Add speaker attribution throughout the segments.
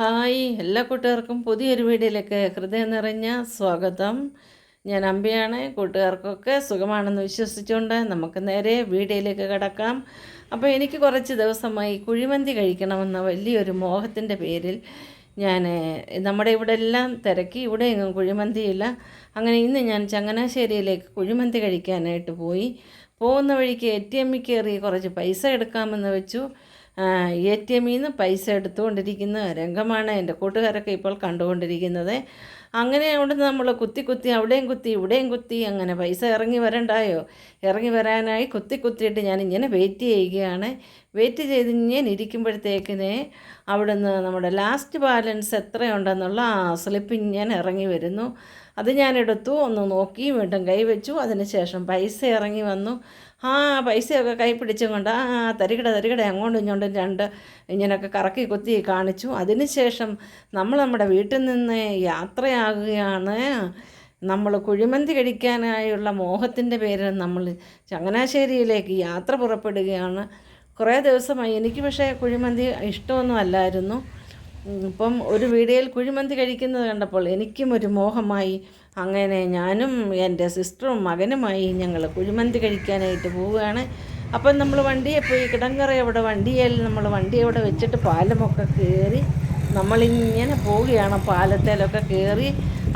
Speaker 1: Hi. എല്ലാ കൂട്ടുകാർക്കും പുതിയൊരു വീഡിയോയിലേക്ക് ഹൃദയം നിറഞ്ഞ സ്വാഗതം. ഞാൻ അമ്പിയാണ്. കൂട്ടുകാർക്കൊക്കെ സുഖമാണെന്ന് വിശ്വസിച്ചുകൊണ്ട് നമുക്ക് നേരെ വീഡിയോയിലേക്ക് കടക്കാം. അപ്പോൾ എനിക്ക് കുറച്ച് ദിവസമായി കുഴിമന്തി കഴിക്കണമെന്ന വലിയൊരു മോഹത്തിന്റെ പേരിൽ ഞാൻ നമ്മുടെ ഇവിടെ എല്ലാം തിരക്കി. ഇവിടെ എങ്ങും കുഴിമന്തിയില്ല. അങ്ങനെ ഇന്ന് ഞാൻ ചങ്ങനാശ്ശേരിയിലേക്ക് കുഴിമന്തി കഴിക്കാനായിട്ട് പോയി. പോകുന്ന വഴിക്ക് എ ടി എമ്മിൽ കയറി കുറച്ച് പൈസ എടുക്കാമെന്ന് വെച്ചു. എ ടി എമ്മിൽ നിന്ന് പൈസ എടുത്തുകൊണ്ടിരിക്കുന്ന രംഗമാണ് എന്റെ കൂട്ടുകാരൊക്കെ ഇപ്പോൾ കണ്ടുകൊണ്ടിരിക്കുന്നത്. അങ്ങനെ അവിടെ നമ്മൾ കുത്തി കുത്തി അവിടെയും കുത്തി ഇവിടെയും കുത്തി അങ്ങനെ പൈസ ഇറങ്ങി വരണ്ടായോ? ഇറങ്ങി വരാനായി കുത്തി കുത്തിയിട്ട് ഞാൻ ഇങ്ങനെ വെയിറ്റ് ചെയ്യുകയാണ്. വെയിറ്റ് ചെയ്ത് ഇങ്ങനെ ഇരിക്കുമ്പോഴത്തേക്കിനെ അവിടുന്ന് നമ്മുടെ ലാസ്റ്റ് ബാലൻസ് എത്രയുണ്ടെന്നുള്ള ആ സ്ലിപ്പ് ഞാൻ ഇറങ്ങി വരുന്നു. അത് ഞാൻ എടുത്തു ഒന്ന് നോക്കി വീണ്ടും കൈവച്ചു. അതിനുശേഷം പൈസ ഇറങ്ങി വന്നു. ആ പൈസയൊക്കെ കൈ പിടിച്ചും കൊണ്ട് ആ തരികിട തരികിട അങ്ങോട്ടും ഇങ്ങോട്ടും രണ്ട് ഇങ്ങനെയൊക്കെ കറക്കി കുത്തി കാണിച്ചു. അതിനുശേഷം നമ്മൾ നമ്മുടെ വീട്ടിൽ നിന്ന് യാത്രയാകുകയാണ്. നമ്മൾ കുഴിമന്തി കഴിക്കാനായുള്ള മോഹത്തിന്റെ പേരിൽ നമ്മൾ ചങ്ങനാശ്ശേരിയിലേക്ക് യാത്ര പുറപ്പെടുകയാണ്. കുറേ ദിവസമായി എനിക്ക് പക്ഷേ കുഴിമന്തി ഇഷ്ടമൊന്നും അല്ലായിരുന്നു. ഇപ്പം ഒരു വീഡിയോയിൽ കുഴിമന്തി കഴിക്കുന്നത് കണ്ടപ്പോൾ എനിക്കും ഒരു മോഹമായി. അങ്ങനെ ഞാനും എന്റെ സിസ്റ്ററും മകനുമായി ഞങ്ങൾ കുഴിമന്തി കഴിക്കാനായിട്ട് പോവുകയാണ്. അപ്പം നമ്മൾ വണ്ടിയെ പോയി കിടങ്ങറ അവിടെ വണ്ടിയിൽ നമ്മൾ വണ്ടി അവിടെ വെച്ചിട്ട് പാലമൊക്കെ കയറി നമ്മളിങ്ങനെ പോവുകയാണ് പാലത്തേലൊക്കെ കയറി.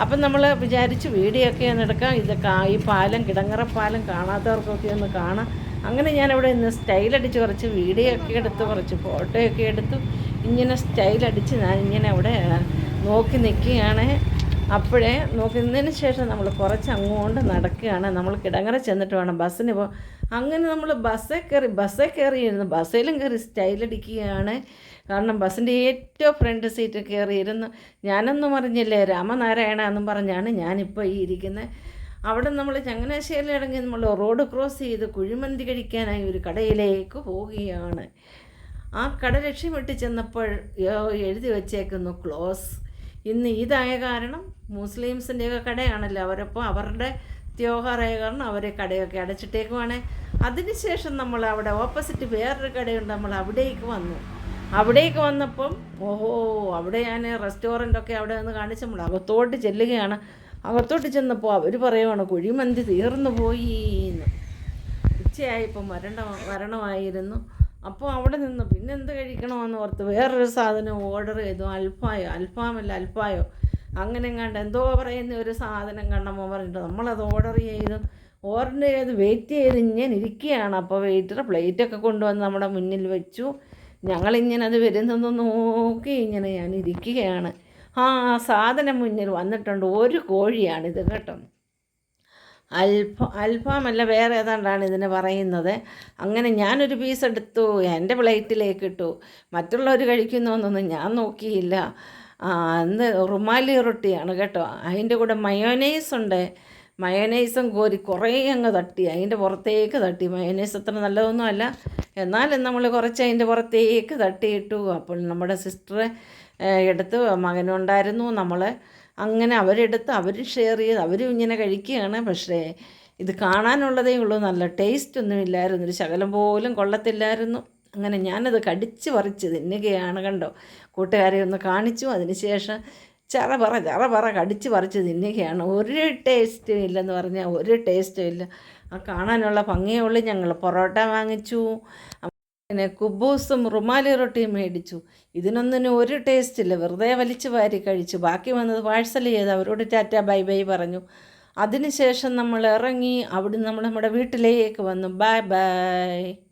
Speaker 1: അപ്പം നമ്മൾ വിചാരിച്ച് വീഡിയോ ഒക്കെ ഒന്ന് എടുക്കാം. ഇത് ഈ പാലം കിടങ്ങറ പാലം കാണാത്തവർക്കൊക്കെ ഒന്ന് കാണാം. അങ്ങനെ ഞാൻ അവിടെ നിന്ന് സ്റ്റൈലടിച്ച് കുറച്ച് വീഡിയോ ഒക്കെ എടുത്ത് കുറച്ച് ഫോട്ടോയൊക്കെ എടുത്തു. ഇങ്ങനെ സ്റ്റൈലടിച്ച് ഞാൻ ഇങ്ങനെ അവിടെ നോക്കി നിൽക്കുകയാണ് അപ്പോഴേ നോക്കുന്നതിന് ശേഷം നമ്മൾ കുറച്ച് അങ്ങോട്ട് നടക്കുകയാണ്. നമ്മൾ കിടങ്ങറ ചെന്നിട്ട് വേണം ബസ്സിന് പോ. അങ്ങനെ നമ്മൾ ബസ്സേ കയറി ബസ്സിൽ കയറിയിരുന്നു ബസ്സിലും കയറി സ്റ്റൈലടിക്കുകയാണ് കാരണം ബസ്സിന്റെ ഏറ്റവും ഫ്രണ്ട് സീറ്റ് കയറിയിരുന്നു. ഞാനൊന്നും അറിഞ്ഞില്ലേ രാമനാരായണ എന്നും പറഞ്ഞാണ് ഞാനിപ്പോൾ ഈ ഇരിക്കുന്നത്. അവിടെ നമ്മൾ ചങ്ങനാശ്ശേരിയിൽ ഇറങ്ങി നമ്മൾ റോഡ് ക്രോസ് ചെയ്ത് കുഴിമന്തി കഴിക്കാനായി ഒരു കടയിലേക്ക് പോവുകയാണ്. ആ കട ലക്ഷ്യമിട്ട് ചെന്നപ്പോൾ എഴുതി വച്ചേക്കുന്നു ക്ലോസ്. ഇന്ന് ഇതായ കാരണം മുസ്ലിംസിന്റെയൊക്കെ കടയാണല്ലോ. അവരപ്പോൾ അവരുടെ ത്യോഹാറായ കാരണം അവരെ കടയൊക്കെ അടച്ചിട്ടേക്കുവാണ്. അതിനുശേഷം നമ്മൾ അവിടെ ഓപ്പോസിറ്റ് വേറൊരു കടയുണ്ട്. നമ്മൾ അവിടേക്ക് വന്നു. അവിടേക്ക് വന്നപ്പം ഓഹോ അവിടെ ഞാൻ റെസ്റ്റോറന്റൊക്കെ അവിടെ നിന്ന് കാണിച്ച് നമ്മൾ അകത്തോട്ട് ചെല്ലുകയാണ്. അകത്തോട്ട് ചെന്നപ്പോൾ അവർ പറയുവാണ് കുഴിമന്തി തീർന്നു പോയി എന്ന്. ഉച്ചയായപ്പോൾ മരണ മരണമായിരുന്നു അപ്പോൾ അവിടെ നിന്ന് പിന്നെ എന്ത് കഴിക്കണമെന്ന് ഓർത്ത് വേറൊരു സാധനം ഓർഡർ ചെയ്തു. അൽഫായോ? അൽഫാമല്ല അൽഫായോ. അങ്ങനെ കണ്ട് എന്തോ പറയുന്ന ഒരു സാധനം കണ്ടപ്പോൾ പറഞ്ഞിട്ട് നമ്മളത് ഓർഡർ ചെയ്തു. ഓർഡർ ചെയ്ത് വെയിറ്റ് ചെയ്ത് ഇങ്ങനെ ഇരിക്കുകയാണ്. അപ്പോൾ വെയിറ്റർ പ്ലേറ്റൊക്കെ കൊണ്ടുവന്ന് നമ്മുടെ മുന്നിൽ വെച്ചു. ഞങ്ങളിങ്ങനെ അത് വരുന്നതെന്ന് നോക്കി ഇങ്ങനെ ഞാൻ ഇരിക്കുകയാണ്. ആ സാധനം മുന്നിൽ വന്നിട്ടുണ്ട്. ഒരു കോഴിയാണിത് കേട്ടോ. അൽഫ അൽഫാമല്ല വേറെ ഏതാണ്ടാണ് ഇതിന് പറയുന്നത്. അങ്ങനെ ഞാനൊരു പീസ് എടുത്തു എന്റെ പ്ലേറ്റിലേക്ക് ഇട്ടു. മറ്റുള്ളവർ എന്നൊന്നും ഞാൻ നോക്കിയില്ല. അന്ന് റുമാലി റൊട്ടിയാണ് കേട്ടോ. അതിന്റെ കൂടെ മയോനൈസ് ഉണ്ട്. മയോനൈസും കോരി കുറേ അങ്ങ് തട്ടി. അതിന്റെ പുറത്തേക്ക് തട്ടി. മയോനൈസ് അത്ര നല്ലതൊന്നും അല്ല. എന്നാലും നമ്മൾ കുറച്ച് അതിന്റെ പുറത്തേക്ക് തട്ടിയിട്ടു. അപ്പോൾ നമ്മുടെ സിസ്റ്റർ എടുത്ത് മകനുണ്ടായിരുന്നു. നമ്മൾ അങ്ങനെ അവരെടുത്ത് അവർ ഷെയർ ചെയ്ത് അവരും ഇങ്ങനെ കഴിക്കുകയാണ്. പക്ഷേ ഇത് കാണാനുള്ളതേ ഉള്ളൂ. നല്ല ടേസ്റ്റ് ഒന്നും ഇല്ലായിരുന്നു. ഒരു ശകലം പോലും കൊള്ളത്തില്ലായിരുന്നു. അങ്ങനെ ഞാനത് കടിച്ച് പറിച്ച് തിന്നുകയാണ് കണ്ടോ? കൂട്ടുകാരെ ഒന്ന് കാണിച്ചു. അതിനുശേഷം ചറ പറ ചറ പറ കടിച്ച് പറിച്ച് തിന്നുകയാണ്. ഒരു ടേസ്റ്റും ഇല്ലെന്ന് പറഞ്ഞാൽ ഒരു ടേസ്റ്റും ഇല്ല. ആ കാണാനുള്ള ഭംഗിയുള്ളൂ ഞങ്ങൾ പൊറോട്ട വാങ്ങിച്ചു. പിന്നെ കുബൂസും റുമാലി റൊട്ടിയും മേടിച്ചു. ഇതിനൊന്നിനും ഒരു ടേസ്റ്റ് ഇല്ല. വെറുതെ വലിച്ചു വാരി കഴിച്ചു. ബാക്കി വന്നത് പാഴ്സൽ ചെയ്ത് അവരോട് ടാറ്റ ബൈ ബൈ പറഞ്ഞു. അതിനുശേഷം നമ്മൾ ഇറങ്ങി അവിടെ നമ്മൾ നമ്മുടെ വീട്ടിലേക്ക് വന്നു. Bye bye.